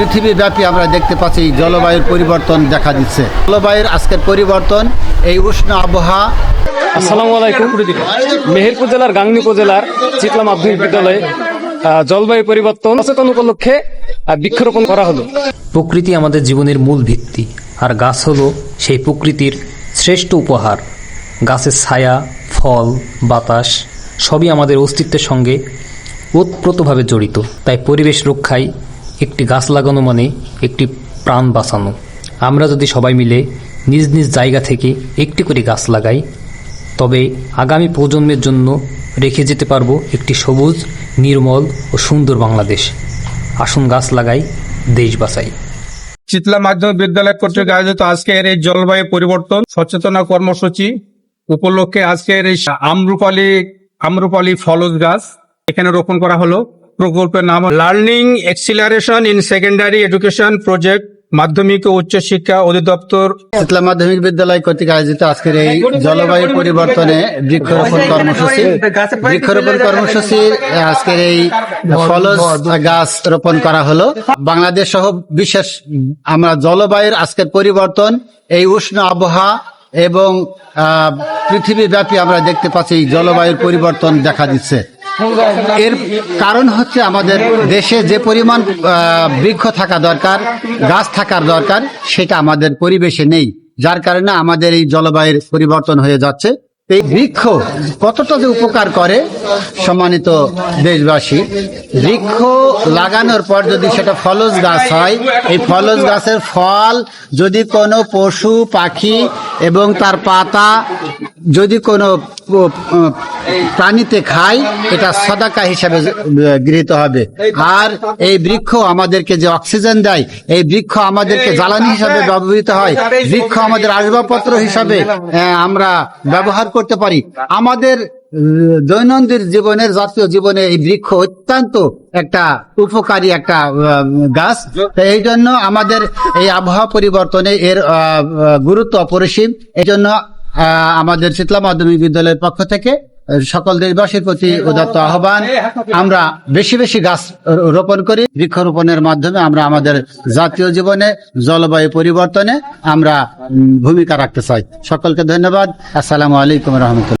পৃথিবীব্যাপী আমরা দেখতে পাচ্ছি জলবায়ুর পরিবর্তন দেখা দিচ্ছে। জলবায়ুর আজকের পরিবর্তন এই উষ্ণ আবহাওয়া। আসসালামু আলাইকুম। মেহেরপুর জেলার গাংনী উপজেলার চিতলা মাধ্যমিক বিদ্যালয়ে জলবায়ু পরিবর্তন সচেতন উপলক্ষে বৃক্ষরোপণ করা হলো। প্রকৃতি আমাদের জীবনের মূল ভিত্তি আর গাছ হলো সেই প্রকৃতির শ্রেষ্ঠ উপহার। গাছের ছায়া ফল বাতাস সবই আমাদের অস্তিত্বের সঙ্গে ওতপ্রোতভাবে জড়িত। তাই পরিবেশ রক্ষায় একটি গাছ লাগানো মানে একটি প্রাণ বাঁচানো। আমরা যদি সবাই মিলে নিজ নিজ জায়গা থেকে একটি করে গাছ লাগাই, তবে আগামী প্রজন্মের জন্য রেখে যেতে পারব একটি সবুজ, নির্মল ও সুন্দর বাংলাদেশ। আসুন গাছ লাগাই, দেশ বাঁচাই। চিতলা মাধ্যমিক বিদ্যালয় কর্তৃক আয়োজিত আজকের এই জলবায়ু পরিবর্তন সচেতনা কর্মসূচি উপলক্ষে আজকের এই আমরুপালি আমরুপালি ফলজ গাছ এখানে রোপণ করা হলো। প্রকল্পের নাম learning acceleration in secondary education project মাধ্যমিক ও উচ্চ শিক্ষা অধিদপ্তর। শীতলা মাধ্যমিক বিদ্যালয় কর্তৃক আয়োজিত আজকের এই জলবায়ু পরিবর্তনে বৃক্ষরোপণ কর্মসূচি। বৃক্ষরোপণ কর্মসূচি আজকের এই ফলজ গাছ রোপণ করা হলো। বাংলাদেশ সহ বিশেষ আমরা জলবায়ুর আজকের পরিবর্তন, এই উষ্ণ আবহাওয়া এবং পৃথিবীব্যাপী আমরা দেখতে পাচ্ছি জলবায়ুর পরিবর্তন দেখা দিচ্ছে। এর কারণ হচ্ছে আমাদের দেশে যে পরিমাণ বৃক্ষ থাকা দরকার, গাছ থাকার দরকার, সেটা আমাদের পরিবেশে নেই। যার কারণে আমাদের এই জলবায়ুর পরিবর্তন হয়ে যাচ্ছে। এই বৃক্ষ কতটা যে উপকার করে, সম্মানিত দেশবাসী, বৃক্ষ লাগানোর পর যদি সেটা ফলজ গাছ হয়, এই ফলজ গাছের ফল যদি কোনো পশু, পাখি এবং তার পাতা যদি কোনো প্রাণীতে খায়, এটা সদাকা হিসাবে গৃহীত হবে। আর এই বৃক্ষ আমাদেরকে যে অক্সিজেন দেয়, এই বৃক্ষ আমাদেরকে জ্বালানি হিসাবে ব্যবহৃত হয়। বৃক্ষ আমাদের আসবাবপত্র হিসাবে আমরা ব্যবহার করতে পারি। আমাদের দৈনন্দিন জীবনের জাতীয় জীবনে এই বৃক্ষ অত্যন্ত একটা উপকারী একটা গাছ। এই জন্য আমাদের এই আবহাওয়া পরিবর্তনে এর গুরুত্ব অপরিসীম। এই জন্য আমাদের শীতলা মাধ্যমিক বিদ্যালয়ের পক্ষ থেকে সকল দেশবাসীর প্রতি উদাত্ত আহ্বান। আমরা বেশি বেশি গাছ রোপণ করি। বৃক্ষরোপণের মাধ্যমে আমরা আমাদের জাতীয় জীবনে জলবায়ু পরিবর্তনে আমরা ভূমিকা রাখতে চাই। সকলকে ধন্যবাদ। আসসালামু আলাইকুম রহমতুল্লাহ।